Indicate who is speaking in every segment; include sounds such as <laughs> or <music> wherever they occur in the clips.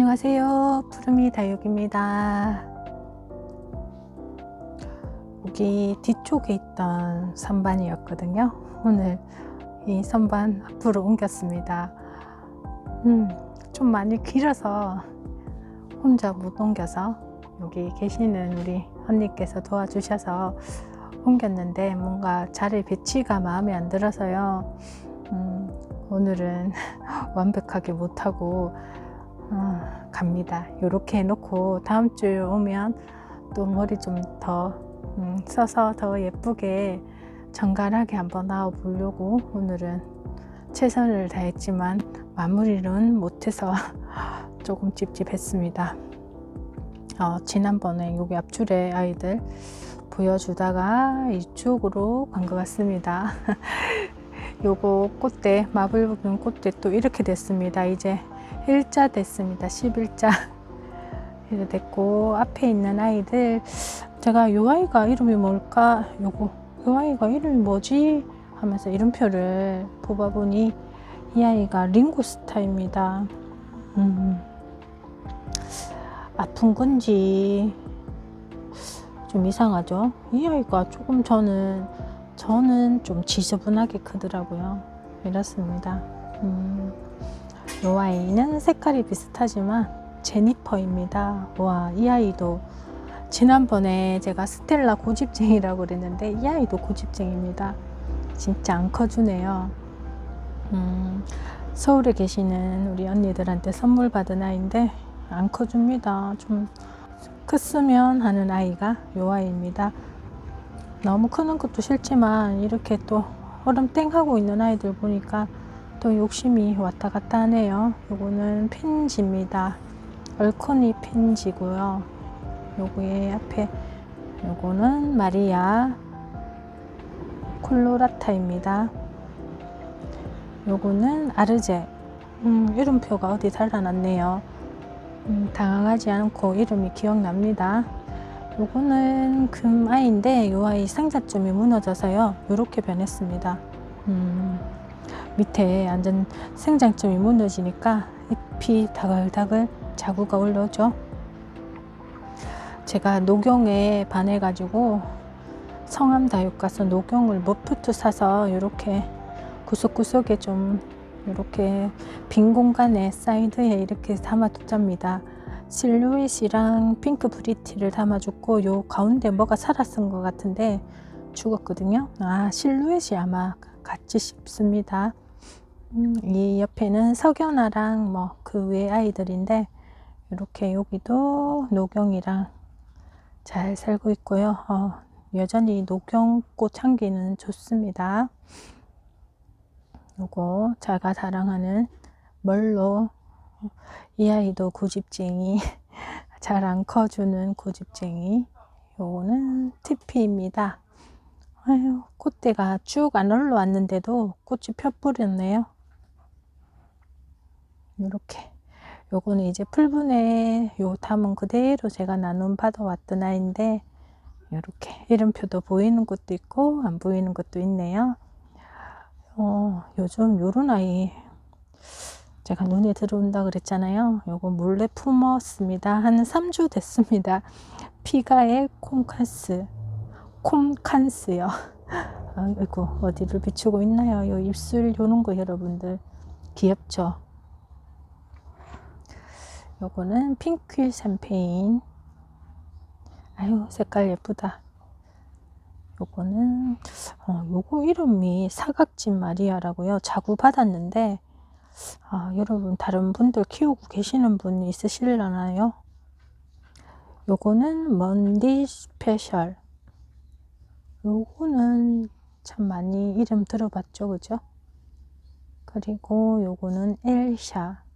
Speaker 1: 안녕하세요. 푸르미 다육입니다. 여기 뒤쪽에 있던 선반이었거든요. 오늘 이 선반 앞으로 옮겼습니다. 음, 좀 많이 길어서 혼자 못 옮겨서 여기 계시는 우리 언니께서 도와주셔서 옮겼는데 뭔가 자리 배치가 마음에 안 들어서요. 음, 오늘은 <laughs> 완벽하게 못하고 어, 갑니다. 이렇게 해놓고 다음 주에 오면 또 머리 좀더 음, 써서 더 예쁘게 정갈하게 한번 나와 보려고 오늘은 최선을 다했지만 마무리는 못해서 <laughs> 조금 찝찝했습니다. 어, 지난번에 여기 앞줄에 아이들 보여주다가 이쪽으로 간 것 같습니다. <laughs> 요거 꽃대 마블 부분 꽃대 또 이렇게 됐습니다. 이제 일자 됐습니다. 11자 <laughs> 이렇게 됐고 앞에 있는 아이들 제가 요 아이가 이름이 뭘까 요거 요 아이가 이름이 뭐지 하면서 이름표를 뽑아보니 이 아이가 링고스타입니다. 음, 아픈 건지 좀 이상하죠. 이 아이가 조금 저는 저는 좀 지저분하게 크더라고요. 이렇습니다. 음, 이 아이는 색깔이 비슷하지만 제니퍼입니다. 와, 이 아이도 지난번에 제가 스텔라 고집쟁이라고 그랬는데 이 아이도 고집쟁입니다. 진짜 안 커주네요. 음, 서울에 계시는 우리 언니들한테 선물 받은 아이인데 안 커줍니다. 좀 컸으면 하는 아이가 이 아이입니다. 너무 크는 것도 싫지만 이렇게 또 얼음 땡 하고 있는 아이들 보니까 또 욕심이 왔다 갔다 하네요. 요거는 펜지입니다. 얼코니 펜지고요. 요거의 앞에 요거는 마리아 콜로라타입니다. 요거는 아르제 음, 이름표가 어디 달아났네요. 음, 당황하지 않고 이름이 기억납니다. 요거는 금아이인데 요 아이 상자점이 무너져서요. 요렇게 변했습니다. 음, 밑에 완전 생장점이 무너지니까 잎이 다글다글 자구가 올라오죠. 제가 녹용에 반해가지고 성암 다육 가서 녹용을 머프트 사서 이렇게 구석구석에 좀 이렇게 빈 공간에 사이드에 이렇게 담아뒀답니다. 실루엣이랑 핑크 브리티를 담아줬고 요 가운데 뭐가 살았은 것 같은데 죽었거든요. 아 실루엣이 아마 같이 싶습니다. 음, 이 옆에는 석연아랑 뭐 그 외 아이들인데 이렇게 여기도 녹용이랑 잘 살고 있고요. 어, 여전히 녹용꽃 향기는 좋습니다. 요거 제가 자랑하는 멀로 이 아이도 고집쟁이 잘 안 커주는 고집쟁이 요거는 TP입니다. 아유 꽃대가 쭉 안 올라왔는데도 꽃이 펴버렸네요. 이렇게 요거는 이제 풀분에 요 담은 그대로 제가 나눔 받아왔던 아이인데 이렇게 이름표도 보이는 것도 있고 안 보이는 것도 있네요. 어, 요즘 요런 아이 제가 눈에 들어온다 그랬잖아요. 요거 몰래 품었습니다. 한 3주 됐습니다. 피가의 콩칸스 콤칸스요. <laughs> 아이고 어디를 비추고 있나요? 요 입술 요런 거 여러분들 귀엽죠? 요거는 핑크 샴페인. 아유 색깔 예쁘다. 요거는 어, 요거 이름이 사각진 마리아라고요. 자구 받았는데 아, 여러분 다른 분들 키우고 계시는 분 있으실려나요? 요거는 먼디 스페셜. 요거는 참 많이 이름 들어봤죠 그죠? 그리고 요거는 엘샤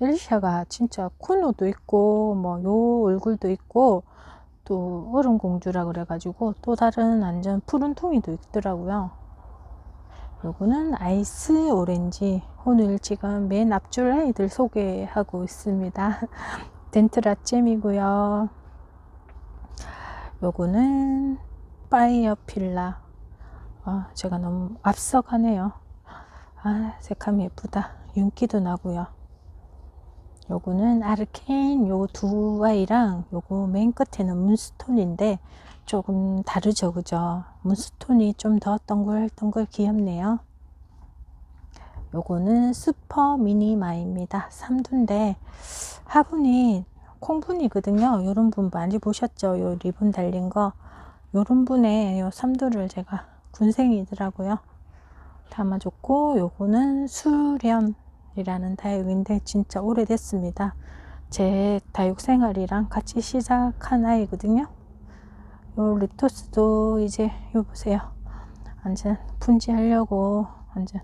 Speaker 1: 엘샤가 진짜 쿠노도 있고 뭐 요 얼굴도 있고 또 얼음 공주라 그래가지고 또 다른 완전 푸른 통이도 있더라고요. 요거는 아이스 오렌지 오늘 지금 맨 앞줄 아이들 소개하고 있습니다. <laughs> 덴트라잼이고요. 요거는 파이어 필라 아, 제가 너무 앞서가네요. 아 색감이 예쁘다. 윤기도 나고요. 요거는 아르케인 요 두 아이랑 요거 맨 끝에는 문스톤인데 조금 다르죠 그죠? 문스톤이 좀 더 동글동글 귀엽네요. 요거는 슈퍼 미니마입니다. 3두인데 화분이 콩분이거든요. 요런 분 많이 보셨죠? 요 리본 달린 거. 요런 분의 요 3두를 제가 군생이더라고요. 담아줬고 요거는 수련 이라는 다육인데 진짜 오래됐습니다. 제 다육 생활이랑 같이 시작한 아이거든요. 요 립토스도 이제 요 보세요. 완전 분지하려고 완전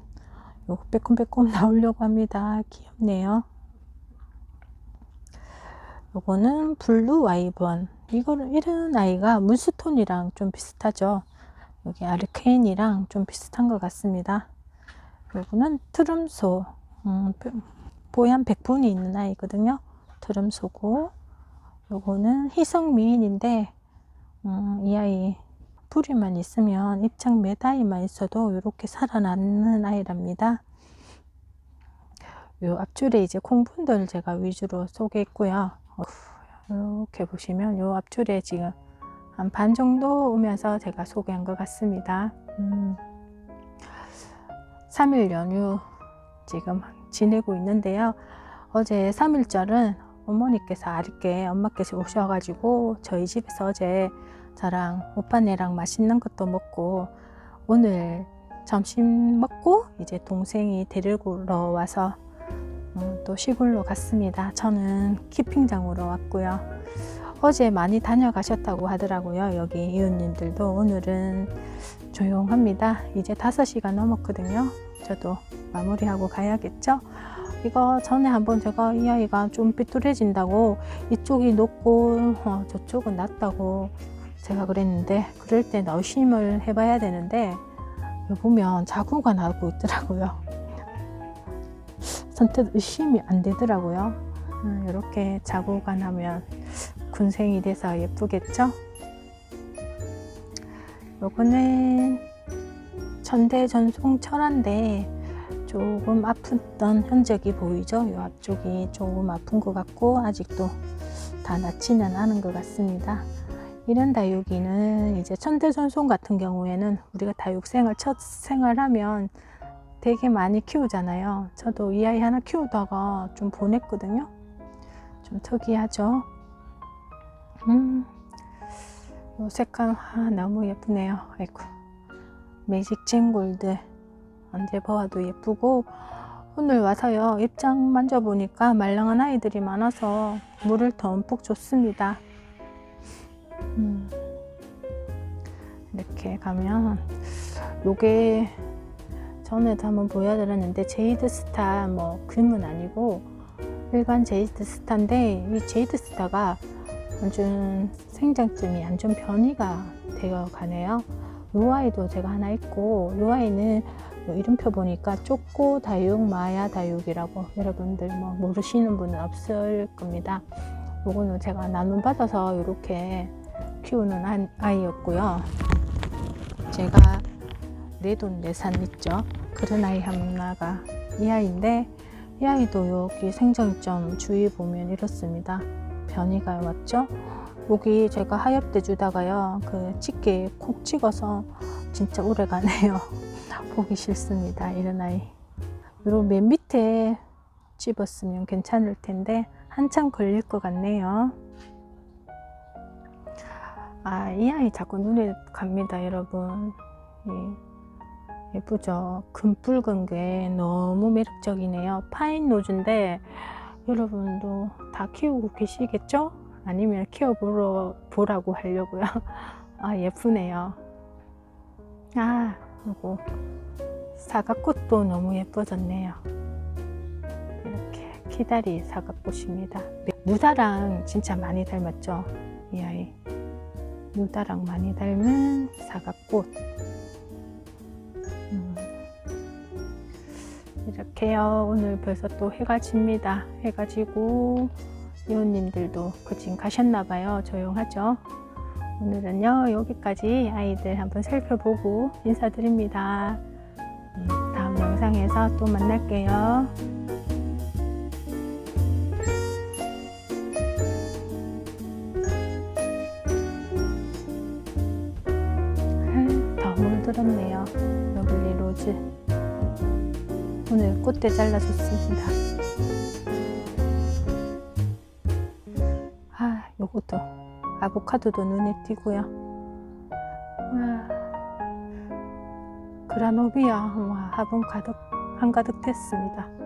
Speaker 1: 요 빼꼼빼꼼 <laughs> 나오려고 합니다. 귀엽네요. 요거는 블루 와이번. 이거는 이런 아이가 문스톤이랑 좀 비슷하죠. 여기 아르케인이랑 좀 비슷한 것 같습니다. 요거는 트름소 음, 뽀얀 백분이 있는 아이거든요 트름소고 요거는 희성미인인데 음, 이 아이 뿌리만 있으면 입장 몇 아이만 있어도 이렇게 살아남는 아이랍니다. 요 앞줄에 이제 콩분들 제가 위주로 소개했고요. 이렇게 보시면 요 앞줄에 지금 한 반 정도 오면서 제가 소개한 것 같습니다. 음, 3일 연휴 지금 지내고 있는데요. 어제 3일절은 어머니께서 아랫게 엄마께서 오셔가지고 저희 집에서 어제 저랑 오빠네랑 맛있는 것도 먹고 오늘 점심 먹고 이제 동생이 데리러 와서 음, 또 시골로 갔습니다. 저는 키핑장으로 왔고요. 어제 많이 다녀가셨다고 하더라고요. 여기 이웃님들도 오늘은 조용합니다. 이제 5시가 넘었거든요. 저도 마무리하고 가야겠죠. 이거 전에 한번 제가 이 아이가 좀 삐뚤어진다고 이쪽이 높고 어, 저쪽은 낮다고 제가 그랬는데 그럴 때 의심을 해봐야 되는데 보면 자구가 나고 있더라고요. 선뜻 의심이 안 되더라고요. 음, 이렇게 자구가 나면 군생이 돼서 예쁘겠죠? 요거는 전대 전송 철화인데 조금 아팠던 흔적이 보이죠? 이 앞쪽이 조금 아픈 것 같고 아직도 다 낫지는 않은 것 같습니다. 이런 다육이는 이제 천대전송 같은 경우에는 우리가 다육 생활 첫 생활하면 되게 많이 키우잖아요. 저도 이 아이 하나 키우다가 좀 보냈거든요. 좀 특이하죠. 음, 요 색감 아, 너무 예쁘네요. 아이고, 매직 쟁골드 언제 보아도 예쁘고 오늘 와서요 입장 만져보니까 말랑한 아이들이 많아서 물을 듬뿍 줬습니다. 음, 이렇게 가면 요게 전에도 한번 보여드렸는데 제이드 스타 뭐 금은 아니고 일반 제이드 스타인데 이 제이드 스타가 완전 생장점이 완전 변이가 되어 가네요. 요 아이도 제가 하나 있고 요 아이는 뭐 이름표 보니까 쪼꼬 다육 마야 다육이라고 여러분들 뭐 모르시는 분은 없을 겁니다. 요거는 제가 나눔 받아서 이렇게 키우는 한 아이였고요. 제가 내 돈 내산 있죠. 그런 아이 하나가 이 아이인데 이 아이도 여기 생장점 주위 보면 이렇습니다. 변이가 왔죠. 여기 제가 하엽대 주다가요 그 집게 콕 찍어서 진짜 오래 가네요. 보기 싫습니다. 이런 아이. 요맨 밑에 집었으면 괜찮을 텐데 한참 걸릴 것 같네요. 아, 이 아이 자꾸 눈에 갑니다, 여러분. 예, 예쁘죠? 금붉은 게 너무 매력적이네요. 파인 노즈인데 여러분도 다 키우고 계시겠죠? 아니면 키워보러 보라고 하려고요. <laughs> 아, 예쁘네요. 아, 요거 사과꽃도 너무 예뻐졌네요. 이렇게 키다리 사과꽃입니다. 누다랑 진짜 많이 닮았죠? 이 아이. 누다랑 많이 닮은 사과꽃. 음. 이렇게요. 오늘 벌써 또 해가 집니다. 해가 지고 이웃님들도 그진 가셨나봐요. 조용하죠? 오늘은요, 여기까지 아이들 한번 살펴보고 인사드립니다. 음, 다음 영상에서 또 만날게요. 음, 들었네요. 러블리 로즈. 오늘 꽃대 잘라줬습니다. 아, 요것도 아보카도도 눈에 띄고요. 와, 그라노비아 와, 화분 가득 한가득 됐습니다.